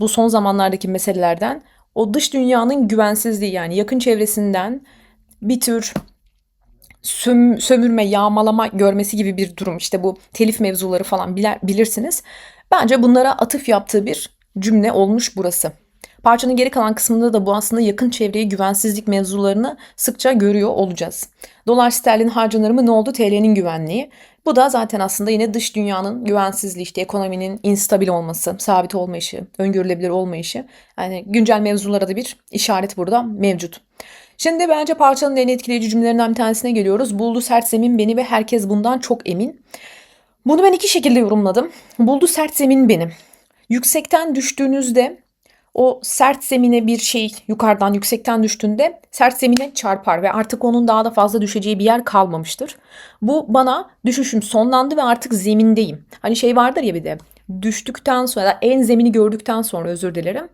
bu son zamanlardaki meselelerden o dış dünyanın güvensizliği yani yakın çevresinden bir tür söm- sömürme, yağmalama görmesi gibi bir durum. İşte bu telif mevzuları falan biler, bilirsiniz. Bence bunlara atıf yaptığı bir cümle olmuş burası. Parçanın geri kalan kısmında da bu aslında yakın çevreye güvensizlik mevzularını sıkça görüyor olacağız. Dolar sterlin harcanır ne oldu? TL'nin güvenliği. Bu da zaten aslında yine dış dünyanın güvensizliği işte ekonominin instabil olması, sabit olmayışı, öngörülebilir olmayışı. Yani güncel mevzulara da bir işaret burada mevcut. Şimdi bence parçanın en etkileyici cümlelerinden bir tanesine geliyoruz. Buldu sert zemin beni ve herkes bundan çok emin. Bunu ben iki şekilde yorumladım. Buldu sert zemin benim. Yüksekten düştüğünüzde o sert zemine bir şey yukarıdan yüksekten düştüğünde sert zemine çarpar ve artık onun daha da fazla düşeceği bir yer kalmamıştır. Bu bana düşüşüm sonlandı ve artık zemindeyim. Hani şey vardır ya bir de düştükten sonra en zemini gördükten sonra özür dilerim